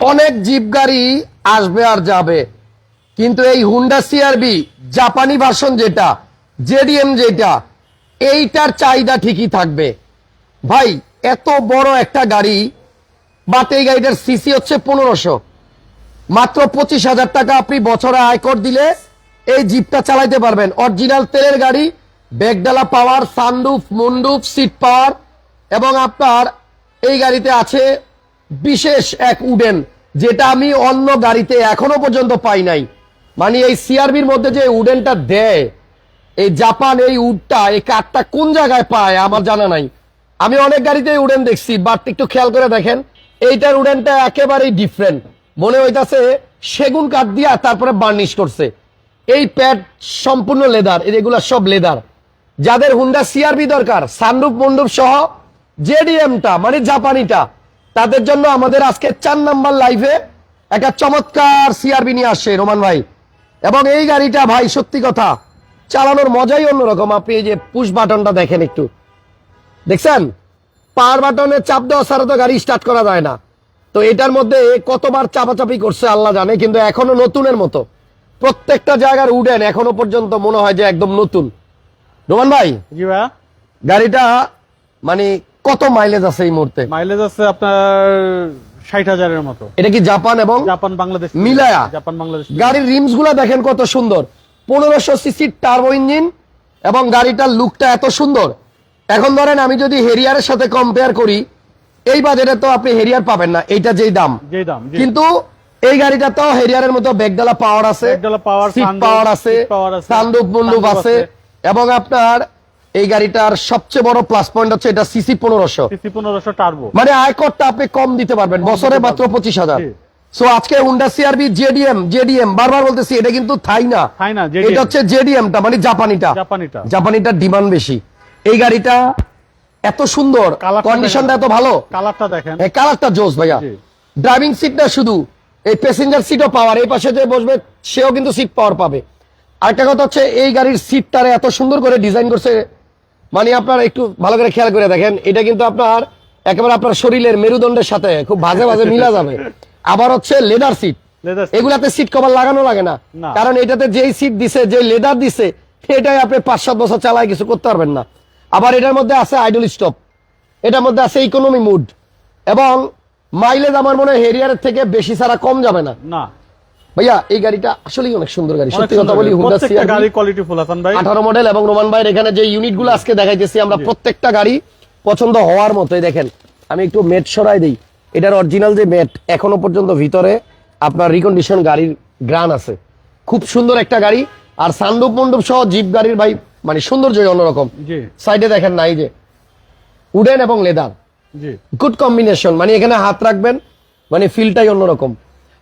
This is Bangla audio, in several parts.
অনেক জিপ গাড়ি আসবে আর যাবে। কিন্তু এই হুন্ডা সিআরবি জাপানি ভার্সন যেটা জেডিএম যেটা, এইটার চাহিদা ঠিকই থাকবে। ভাই, এত বড় একটা গাড়ি, বাট এই গাড়িটার সিসি হচ্ছে পনেরোশো। মাত্র পঁচিশ হাজার টাকা আপনি বছরে আয়কর দিলে এই জিপটা চালাইতে পারবেন। অরিজিনাল তেলের গাড়ি ব্যাগডালা পাওয়ার সানরুফ মুন্ডুফ সিট পাওয়ার এবং আপনার এই গাড়িতে আছে বিশেষ এক উডেন যেটা আমি অন্য গাড়িতে এখনও পর্যন্ত পাই নাই। মানে এই সিআরবির মধ্যে যে উডেনটা দেয়, এই জাপান এই উডটা এই কাঠটা কোন জায়গায় পায় আমার জানা নাই। আমি অনেক গাড়িতে উডেন দেখছি, বাট একটু খেয়াল করে দেখেন, এইটার উডেনটা একেবারেই ডিফারেন্ট মনে হইতাছে সেগুন কাঠ দিয়া তারপরে বার্নিশ করছে। এই প্যাড সম্পূর্ণ লেদার এগুলা সব লেদার যাদের হুন্ডা সিআরবি দরকার সানরূপ মন্ডুপ সহ জেডিএমটা মানে জাপানিটা তাদের জন্য আমাদের আজকে চার নাম্বার লাইভে একটা চমৎকার সিআরবি নিয়ে আসছে রোমান ভাই। এবং এই গাড়িটা ভাই সত্যি কথা চালানোর মজাই অন্যরকম। আপনি এই যে পুশ বাটনটা দেখেন একটু। দেখছেন? পাওয়ার বাটনে চাপ দেওয়া ছাড়া তো গাড়ি স্টার্ট করা যায় না। তো এটার মধ্যে কতবার চাপাচাপি করছে আল্লাহ জানে কিন্তু এখনও নতুনের মতো। প্রত্যেকটা জায়গার উডেন এখনও পর্যন্ত মনে হয় যে একদম নতুন। রোমান ভাই গাড়িটা মানে কত মাইলেজ আছে এই মুহূর্তে? মাইলেজ আছে আপনার ষাট হাজারের মতো। এটা কি জাপান এবং জাপান বাংলাদেশ। মিলায়া? জাপান বাংলাদেশ। গাড়ির রিমসগুলা দেখেন কত সুন্দর। পনেরোশো সিসির টার্বো ইঞ্জিন এবং গাড়িটার লুকটা এত সুন্দর। এখন ধরেন আমি যদি হেরিয়ারের সাথে কম্পেয়ার করি এই বাজেটে তো আপনি হেরিয়ার পাবেন না এইটা যেই দাম। যেই দাম কিন্তু এই গাড়িটা তো হেরিয়ারের মতো ব্যাগডালা পাওয়ার আছে পাওয়ার মুন্ডুপ আছে আছে। এবং আপনার এই গাড়িটার সবচেয়ে বড় প্লাস পয়েন্ট হচ্ছে এটা সিসি পনেরোশো। সিসি পনেরোশো টার্বো মানে আয়করটা আপনি কম দিতে পারবেন বছরে মাত্র পঁচিশ হাজার। সো আজকে হুন্ডা সিআরবি জেডিএম জেডিএম বারবার বলতেছি এটা কিন্তু থাই না থাই না, JDM এটা হচ্ছে জেডিএমটা মানে জাপানিটা। জাপানিটা। জাপানিটার ডিমান্ড বেশি। এই গাড়িটা এত সুন্দর কন্ডিশনটা এত ভালো। কালারটা দেখেন। কালারটা জোস ভাইয়া। ড্রাইভিং সিটটা শুধু এই প্যাসেঞ্জার সিটও পাওয়ার এই পাশে যে বসবে সেও কিন্তু সিট পাওয়ার পাবে। আরেকটা কথা হচ্ছে এই গাড়ির সিটটারে এত সুন্দর করে ডিজাইন করছে মানে আপনার একটু ভালো করে খেয়াল করে দেখেন এটা কিন্তু আপনার একেবারে আপনার শরীরের মেরুদণ্ডের সাথে খুব ভাজে ভাজে মিলা যাবে। আবার হচ্ছে লেদার সিট এগুলাতে সিট কভার লাগানো লাগে না। কারণ এটাতে যেই সিট দিছে যে লেদার দিছে এটাই আপনি পাঁচ সাত বছর চালায় কিছু করতে পারবেন না। আবার এটার মধ্যে আছে আইডল স্টপ এটার মধ্যে আছে ইকোনমি মুড এবং মাইলেজ আমার মনে হয় হেরিয়ারের থেকে বেশি ছাড়া কম যাবে না। না। ভাইয়া এই গাড়িটা আসলেই অনেক সুন্দর গাড়ি। সত্যি কথা বলি। হুন্ডা সিআরভি গাড়ি কোয়ালিটি ফুল হাসান ভাই। আঠারো মডেল এবং রোমান ভাইয়ের এখানে যে ইউনিটগুলো আজকে দেখাইতেছি আমরা প্রত্যেকটা গাড়ি পছন্দ হওয়ার মতোই দেখেন। আমি একটু মেট সরাই দিই। এটার অরিজিনাল যে মেট এখনও পর্যন্ত ভিতরে আপনার রিকন্ডিশন গাড়ির গ্রান আছে। খুব সুন্দর একটা গাড়ি। আর সান্ডুপ মন্ডুপ সহ জিপ গাড়ির ভাই মানে সৌন্দর্য অন্যরকম। জি। সাইডে দেখেন নাই যে উডেন এবং লেদার জি। গুড কম্বিনেশন মানে এখানে হাত রাখবেন মানে ফিলটাই অন্যরকম।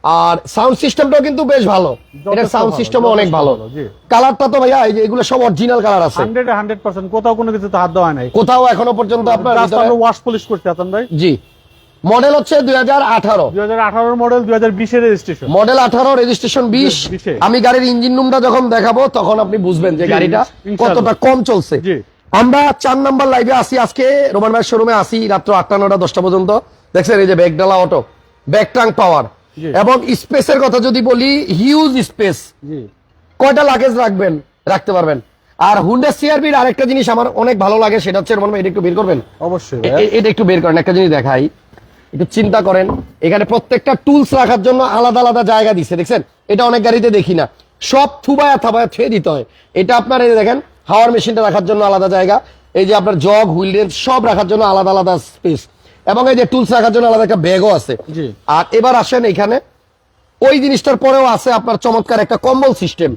আর সাউন্ড সিস্টেমটাও কিন্তু বেশ ভালো। এটা সাউন্ড সিস্টেমও অনেক ভালো। কালারটা তো ভাইয়া এগুলো সব অরিজিনাল কালার আছে। হান্ড্রেড হান্ড্রেড পার্সেন্ট কোথাও কোনো কিছু হাত দেওয়া নাই। কোথাও এখনও পর্যন্ত আপনার Just আমরা ওয়াশ পলিশ করছি হাসান ভাই। জি। মডেল হচ্ছে দুই হাজার আঠারো। দুই হাজার আঠারো মডেল দুই হাজার বিশের রেজিস্ট্রেশন মডেল আঠারো রেজিস্ট্রেশন বিশ বিশে। আমি গাড়ির ইঞ্জিন রুমটা যখন দেখাবো তখন আপনি বুঝবেন যে গাড়িটা কতটা কম চলছে। জি। আমরা চার নাম্বার লাইভে আসি আজকে রোমান ভাইয়ের শোরুমে আসি রাত্র আটটা নটা দশটা পর্যন্ত। দেখছেন এই যে ব্যাগডালা অটো ব্যাক ট্রাঙ্ক পাওয়ার। এবং স্পেসের কথা যদি বলি হিউজ স্পেস কয়টা লাগেজ রাখবেন রাখতে পারবেন? আর হুন্ডা সিআরবির আরেকটা জিনিস আমার অনেক ভালো লাগে সেটা হচ্ছে এটা একটু বের করবেন? অবশ্যই এটা একটু বের করেন একটা জিনিস দেখাই। একটু চিন্তা করেন এখানে প্রত্যেকটা টুলস রাখার জন্য আলাদা আলাদা জায়গা দিচ্ছে দেখছেন? এটা অনেক গাড়িতে দেখি না। সব থুবায়া থাবায়া থুয়ে দিতে হয়। এটা আপনার এই দেখেন হাওয়ার মেশিনটা রাখার জন্য আলাদা জায়গা। এই যে আপনার জগ হুইল সব রাখার জন্য আলাদা আলাদা স্পেস এবং এই যে টুলস রাখার জন্য আলাদা একটা ব্যাগও আছে। আর এবার আসেন এখানে ওই জিনিসটার পরেও আছে আপনার চমৎকার একটা কম্বল সিস্টেম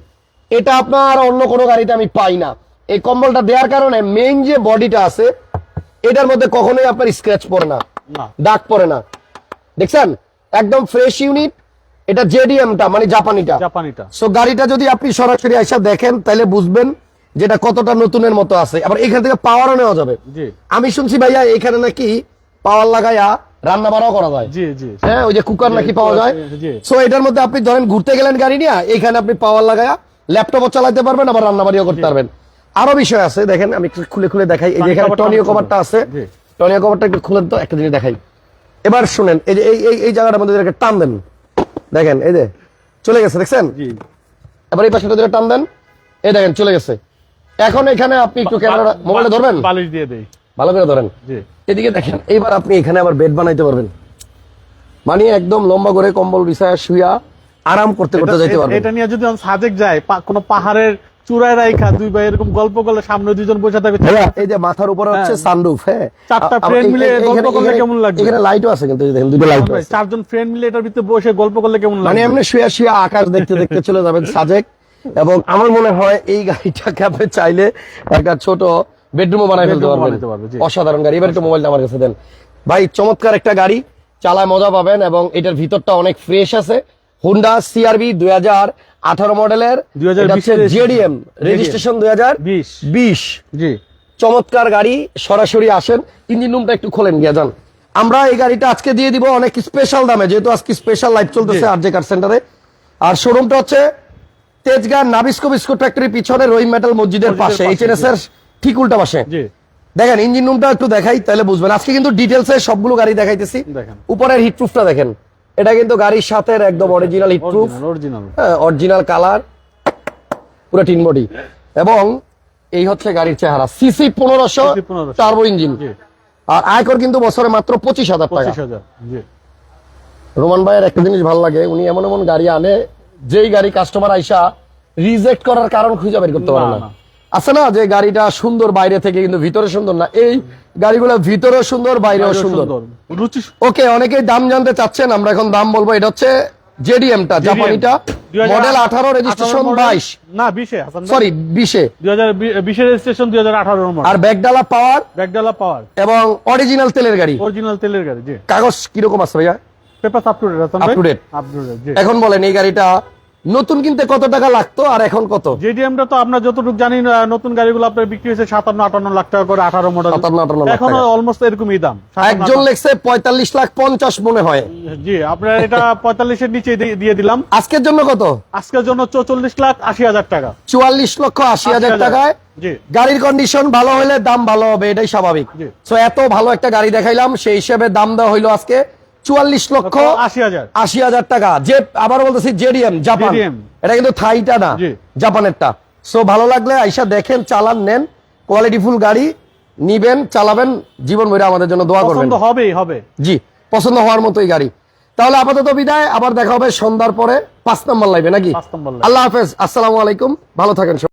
এটা আপনার অন্য কোনো গাড়িতে আমি পাই না। এই কম্বলটা দেওয়ার কারণে মেইন যে বডিটা আছে এটার মধ্যে কখনোই আপনার স্ক্র্যাচ পড়ে না দাগ পড়ে না। দেখছেন? একদম ফ্রেশ ইউনিট এটা জেডিএমটা মানে জাপানিটা। জাপানিটা। সো গাড়িটা যদি আপনি সরাসরি আইসা দেখেন তাহলে বুঝবেন যেটা কতটা নতুনের মতো আছে। আবার এখান থেকে পাওয়ারও নেওয়া যাবে। জি। আমি শুনছি ভাইয়া এখানে নাকি পাওয়ার লাগাইয়া রান্না বাড়াও করা যায়। জি জি হ্যাঁ ওই যে কুকার নাকি পাওয়া যায়। সো এটার মধ্যে আপনি ধরেন ঘুরতে গেলেন গাড়ি নিয়ে এখানে আপনি পাওয়ার লাগায়া ল্যাপটপও চালাতে পারবেন আবার রান্না বাড়িও করতে পারবেন। আরও বিষয় আছে দেখেন আমি খুলে খুলে দেখাই। এই যে এখানে টনিও কভারটা আছে। টনিও কভারটা একটু খুলে তো একটা জিনিস দেখাই। এবার শুনেন এই যে এই এই এই জায়গাটার মধ্যে এটাকে টান দেন দেখেন এই যে চলে গেছে দেখছেন? জি। এবার এই পাশে টান দেন এই দেখেন চলে গেছে। এখন এখানে আপনি একটু ক্যামেরা মোবাইলে ধরবেন? বালিশ দিয়ে দেই। ভালো করে ধরেন। এদিকে দেখেন এইবার আপনি এখানে আবার বেড বানাইতে পারবেন। মানে একদম লম্বা করে কম্বল বিছায়া শুয়া আরাম করতে করতে যাইতে পারবেন। এটা নিয়ে যদি আমি সাজেক যায় কোনো পাহাড়ের চূড়ায় রাইখা দুই ভাই এরকম গল্প করলে সামনে দুইজন বসে থাকবে। এই যে মাথার উপরে হচ্ছে হ্যাঁ। সানরুফ হ্যাঁ। চারটা আবার মিলে গল্প করলে কেমন লাগবে? এখানে লাইটও আছে কিন্তু দেখেন দুটো লাইট আছে। চারজন ফ্রেন্ড মিলে এটার ভিতরে বসে গল্প করলে কেমন মানে এমনি শুয়ে শুয়ে আকাশ দেখতে দেখতে চলে যাবেন সাজেক। এবং আমার মনে হয় এই গাড়িটাকে আপনি চাইলে একটা ছোট বেডরুমও বানাই ফেলতে পারবেন। অসাধারণ গাড়ি। এবার একটু মোবাইলটা আমার কাছে দেন। ভাই চমৎকার একটা গাড়ি চালায় মজা পাবেন এবং এটার ভিতরটা অনেক ফ্রেশ আছে। হুন্ডা সিআরবি দুই হাজার আঠারো মডেলের 2020 এর জেডিএম রেজিস্ট্রেশন দুই হাজার বিশ। চমৎকার গাড়ি সরাসরি আসেন ইঞ্জিন রুমটা একটু খোলেন গিয়া যান। আমরা এই গাড়িটা আজকে দিয়ে দিব অনেক স্পেশাল দামে যেহেতু আজকে স্পেশাল লাইভ চলতেছে। আর জে কার সেন্টারে আর শোরুমটা হচ্ছে তেজগাঁ নাবিস্কো বিস্কুট ফ্যাক্টরি পিছনে রহিম মেটাল মসজিদের পাশে, এইচএনএস এর ঠিক উল্টা পাশে। দেখেন ইঞ্জিন রুমটা একটু দেখাই তাহলে বুঝবেন। আজকে কিন্তু ডিটেলসে সবগুলো গাড়ি দেখাইতেছি। উপরের হিটপ্রুফটা দেখেন। এটা কিন্তু গাড়ির সাথে একদম original heatproof original original colour পুরো টিন বডি এবং এই হচ্ছে গাড়ির চেহারা। সিসি পনেরোশো CC 1500 টার্বো ইঞ্জিন আর আয়কর কিন্তু বছরে মাত্র পঁচিশ হাজার টাকা। রোমান ভাইয়ের একটা জিনিস ভালো লাগে উনি এমন এমন গাড়ি আনে যেই গাড়ি কাস্টমার আইসা রিজেক্ট করার কারণ খুঁজে বের করতে পারে না। আছে না যে গাড়িটা সুন্দর বাইরে থেকে কিন্তু ভিতরে সুন্দর না এই গাড়িগুলো ভিতরেও সুন্দর বাইরেও সুন্দর। ওকে অনেকেই দাম জানতে চাচ্ছেন আমরা এখন দাম বলব এটা হচ্ছে জেডিএমটা জাপানিটা। মডেল আঠারো রেজিস্ট্রেশন বাইশ। না বিশে সরি রেজিস্ট্রেশন দুই আর ব্যাগডালা পাওয়ার? ব্যাগডালা পাওয়ার। এবং অরিজিনাল তেলের গাড়ি। অরিজিনাল তেলের গাড়ি কাগজ কীরকম আছে ভাইয়া? পেপার আপ টু ডেট এখন বলেন এই গাড়িটা নতুন কিনতে কত টাকা লাগতো আর এখন কত? জেডিএমটা তো আপনার যতটুকু জানি নতুন গাড়িগুলো আপনার বিক্রি হয়েছে সাতান্ন আটান্ন লাখ টাকা করে আঠারো মডেল 57, 58 লাখ এখনও অলমোস্ট এরকমই দাম একজন লেখছে পঁয়তাল্লিশ লাখ পঞ্চাশ মনে হয়। জি আপনার এটা পঁয়তাল্লিশের নিচে দিয়ে- দিলাম। আজকের জন্য কত? আজকের জন্য চৌচল্লিশ লাখ আশি হাজার টাকা। চুয়াল্লিশ লক্ষ আশি হাজার টাকায়। গাড়ির কন্ডিশন ভালো হলে দাম ভালো হবে এটাই স্বাভাবিক। এত ভালো একটা গাড়ি দেখাইলাম সেই হিসেবে দাম দেওয়া হইল আজকে। চুয়াল্লিশ লক্ষ আশি হাজার। টাকা। যে আবার বলতেছি জেডিএম জাপান। এটা কিন্তু থাইটা না। জাপানেরটা। সো ভালো লাগলে আইসা দেখেন চালান নেন। কোয়ালিটিফুল গাড়ি নিবেন চালাবেন। জীবন ভরে আমাদের জন্য দোয়া করবেন। পছন্দ হবেই হবে। জি পছন্দ হওয়ার মতোই গাড়ি। তাহলে আপাতত বিদায় আবার দেখা হবে সন্ধ্যার পরে পাঁচ নম্বর লাইবে নাকি? লাইভে। আল্লাহ হাফেজ আসসালামু আলাইকুম ভালো থাকেন।